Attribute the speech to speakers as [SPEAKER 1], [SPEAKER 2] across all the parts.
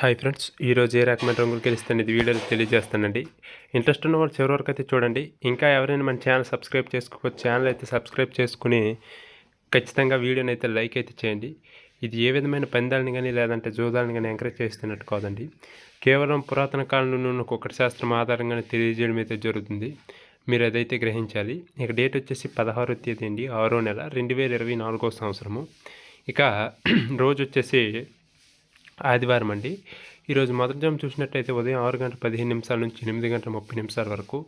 [SPEAKER 1] Hi friends ఈరోజు ఏ రకమైన రంగులు గెలుస్తుంది వీడియోలో తెలియజేస్తానండి. ఇంట్రెస్ట్ ఉన్న వాళ్ళు చివరి వరకు అయితే చూడండి. ఇంకా ఎవరైనా మన ఛానల్ సబ్స్క్రైబ్ చేసుకోవచ్చు ఛానల్ అయితే సబ్స్క్రైబ్ చేసుకుని ఖచ్చితంగా వీడియోని అయితే లైక్ అయితే చేయండి. ఇది ఏ విధమైన పందాలని కానీ లేదంటే జూదాలను కానీ ఎంకరేజ్ చేస్తున్నట్టు కాదండి. కేవలం పురాతన కాలంలో ఉన్న కుక్కటి శాస్త్రం ఆధారంగానే తెలియజేయడం అయితే జరుగుతుంది. మీరు అదైతే గ్రహించాలి. ఇక డేట్ వచ్చేసి పదహారో తేదీ అండి ఆరో నెల రెండు వేల ఇరవై నాలుగో సంవత్సరము. ఇక రోజు వచ్చేసి ఆదివారం అండి. ఈరోజు మొదటి చూసినట్టయితే ఉదయం ఆరు గంటల పదిహేను నిమిషాల నుంచి ఎనిమిది గంటల ముప్పై నిమిషాల వరకు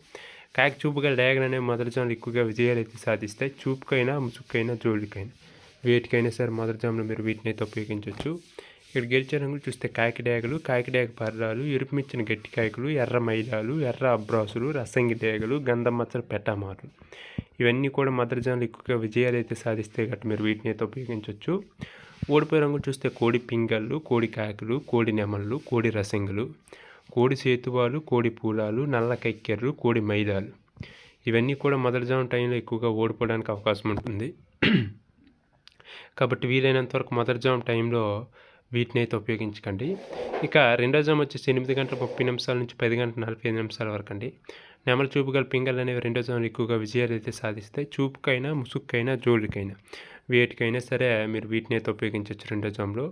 [SPEAKER 1] కాకి చూపుగా డ్యాగన్ అనే మొదటిజాములు ఎక్కువగా విజయాలు అయితే సాధిస్తాయి చూపుకైనా ముసుక్కైనా జోలికైనా వేటికైనా సరే మొదటిజాములు మీరు వీటిని అయితే ఉపయోగించవచ్చు ఇక్కడ గెలిచే రంగులు చూస్తే కాకి డ్యాగలు కాకి డ్యాగ పర్రాలు ఎరుపుమిచ్చిన గట్టి కాయకులు ఎర్ర మైదాలు ఎర్ర అబ్రాసులు రసంగి డేగలు గంధం మచ్చలు పెట్టమారు ఇవన్నీ కూడా మొదటి ఎక్కువగా విజయాలు అయితే సాధిస్తే గట్టు మీరు వీటిని అయితే ఉపయోగించవచ్చు ఓడిపోయే రంగులు చూస్తే కోడి పింగళ్ళు కోడి కాకులు కోడి నెమళ్ళు కోడి రసంగులు కోడి సేతువాలు కోడి పూలాలు నల్ల కక్కెర్లు కోడి మైదాలు. ఇవన్నీ కూడా మొదటిజాము టైంలో ఎక్కువగా ఓడిపోవడానికి అవకాశం ఉంటుంది. కాబట్టి వీలైనంత వరకు మొదటిజాము టైంలో వీటిని అయితే ఉపయోగించకండి. ఇక రెండో జామ్ వచ్చేసి ఎనిమిది గంటల ముప్పై నిమిషాల నుంచి పది గంటల నలభై ఐదు నిమిషాల వరకు అండి. నెమల చూపుగల పింగళ్ళు అనేవి రెండో జాములు ఎక్కువగా విజయాలు అయితే సాధిస్తాయి. చూపుకైనా ముసుక్కైనా జోలికైనా వేటికైనా సరే మీరు వీటిని అయితే ఉపయోగించవచ్చు రెండో జామ్లో.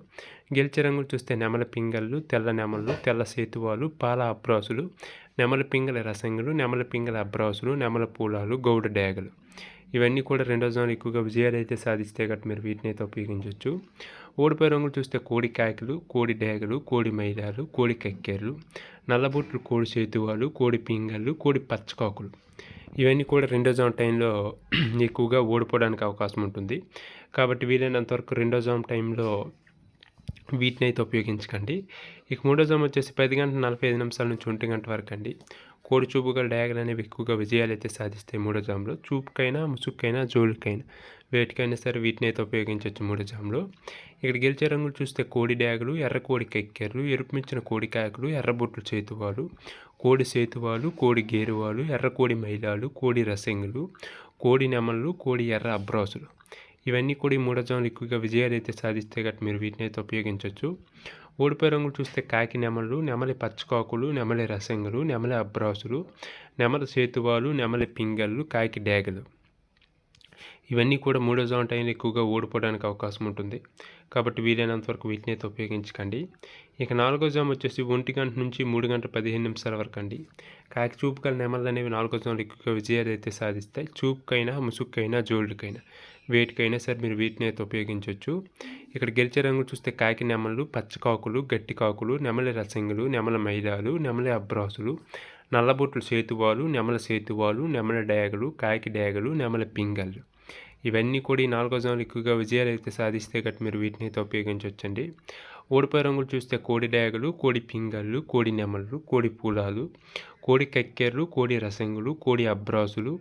[SPEAKER 1] గెలిచే రంగులు చూస్తే నెమల పింగళ్ళు తెల్ల నెమళ్ళు తెల్ల సేతువాలు పాల అబ్రాసులు నెమల పింగల రసంగులు నెమల పింగల అబ్రాసులు నెమల పూలాలు గౌడ డ్యాగలు ఇవన్నీ కూడా రెండో జోన్ ఎక్కువగా విజయాలు అయితే సాధిస్తే గట్ట మీరు వీటిని అయితే ఉపయోగించవచ్చు ఓడిపోయే రంగులు చూస్తే కోడి కాయకులు కోడి డేగలు కోడి మైదాలు కోడి కక్కేర్లు నల్లబొట్లు కోడి చేతువాలు కోడి పింగళ్ళు కోడి పచ్చకాకులు. ఇవన్నీ కూడా రెండో జామ్ టైంలో ఎక్కువగా ఓడిపోవడానికి అవకాశం ఉంటుంది. కాబట్టి వీలైనంతవరకు రెండో జామ్ టైంలో వీటిని అయితే ఉపయోగించకండి. ఇక మూడో జామ్ వచ్చేసి పది గంటల నలభై ఐదు నిమిషాల నుంచి ఒంటి గంట వరకు అండి. కోడి చూపుగా డయాగల్ అనేవి ఎక్కువగా విజయాలు అయితే సాధిస్తాయి మూడో జామ్లో చూపుకైనా ముసుక్కైనా జోలుకైనా వేటికైనా సరే వీటిని అయితే ఉపయోగించవచ్చు మూడో జామ్లో ఇక్కడ గెలిచే రంగులు చూస్తే కోడి డ్యాగులు ఎర్ర కోడి కెక్కెర్లు ఎరుపుమించిన కోడి కాయకులు ఎర్రబొట్లు చేతువాలు కోడి సేతువాలు కోడి గేరువాలు ఎర్ర కోడి మైలాలు కోడి రసింగులు కోడి నెమళ్ళు కోడి ఎర్ర అబ్రాసులు. ఇవన్నీ కూడా ఈ ఎక్కువగా విజయాలు అయితే సాధిస్తే గట్ట మీరు వీటిని అయితే ఉపయోగించవచ్చు ఓడిపోయే రంగులు చూస్తే కాకి నెమలు నెమలి పచ్చకాకులు నెమలి రసంగులు నెమలి అబ్రాసులు నెమలి సేతువాలు నెమలి పింగళ్ళు కాకి డేగలు ఇవన్నీ కూడా మూడో జోన్ టైంలో ఎక్కువగా ఓడిపోవడానికి అవకాశం ఉంటుంది. కాబట్టి వీలైనంత వరకు వీటిని అయితే ఉపయోగించకండి. ఇక నాలుగో జామ్ వచ్చేసి ఒంటి గంట నుంచి మూడు గంటల పదిహేను నిమిషాల వరకు అండి. కాకి చూపుకల నెమలు అనేవి నాలుగో జోన్లు ఎక్కువగా విజయాలు అయితే సాధిస్తాయి. చూపుకైనా ముసుక్కైనా జోళ్ళకైనా వేటికైనా సరే మీరు వీటిని అయితే ఉపయోగించవచ్చు. ఇక్కడ గెలిచే రంగు చూస్తే కాకి నెమలు పచ్చకాకులు గట్టి కాకులు నెమలి రసంగులు నెమల మైదాలు నెమలి అబ్రాసులు నల్లబొట్లు సేతువాలు నెమల సేతువాలు నెమల డేగలు కాకి డేగలు నెమల పింగళ్ళు. ఇవన్నీ కూడా ఈ నాలుగో జోన్లు ఎక్కువగా విజయాలు అయితే సాధిస్తే గట్టి మీరు వీటిని అయితే ఉపయోగించవచ్చండి. ఓడిపోయే రంగులు చూస్తే కోడి డాగలు కోడి పింగళ్ళు కోడి నెమళ్ళు కోడి పూలాలు కోడి కక్కెర్లు కోడి రసంగులు కోడి అబ్రాసులు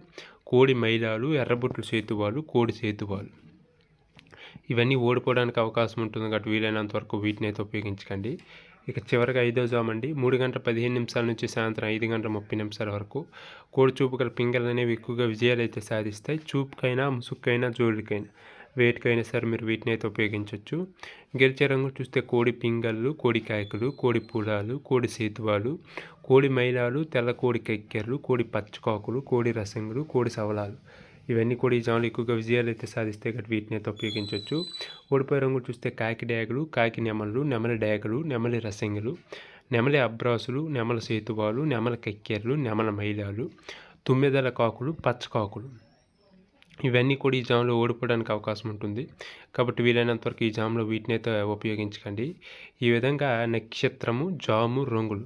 [SPEAKER 1] కోడి మైలాలు ఎర్రబుట్లు సేతువాలు కోడి సేతువాలు. ఇవన్నీ ఓడిపోవడానికి అవకాశం ఉంటుంది కాబట్టి వీలైనంత వరకు వీటిని అయితే ఉపయోగించకండి. ఇక చివరిగా ఐదో జామ్ అండి. మూడు గంటల పదిహేను నిమిషాల నుంచి సాయంత్రం ఐదు గంటల ముప్పై నిమిషాల వరకు కోడి చూపు గల పింగల్ అనేవి ఎక్కువగా విజయాలు అయితే సాధిస్తాయి. చూపుకైనా ముసుక్కైనా జోడికైనా వేటికైనా సరే మీరు వీటిని అయితే ఉపయోగించవచ్చు గెలిచే రంగు చూస్తే కోడి పింగళ్ళు కోడి కాయకులు కోడి పూలాలు కోడి సేతువాలు కోడి మైలాలు తెల్ల కోడి కెక్కెర్లు కోడి పచ్చకాకులు కోడి రసంగులు కోడి సవలాలు. ఇవన్నీ కూడా ఈ జాములు ఎక్కువగా విజయాలు అయితే సాధిస్తే గట్టి వీటిని అయితే ఉపయోగించవచ్చు ఓడిపోయే రంగులు చూస్తే కాకి డాగలు కాకి నెమలు నెమలి డాగలు నెమలి రసంగులు నెమలి అబ్రాసులు నెమల సేతువాలు నెమల కెక్కెర్లు నెమల మైలాలు తుమ్మెదల కాకులు పచ్చకాకులు ఇవన్నీ కూడా ఈ జామ్లో ఓడిపోవడానికి అవకాశం ఉంటుంది. కాబట్టి వీలైనంత వరకు ఈ జామ్లో వీటినైతే ఉపయోగించకండి. ఈ విధంగా నక్షత్రము జాము రంగులు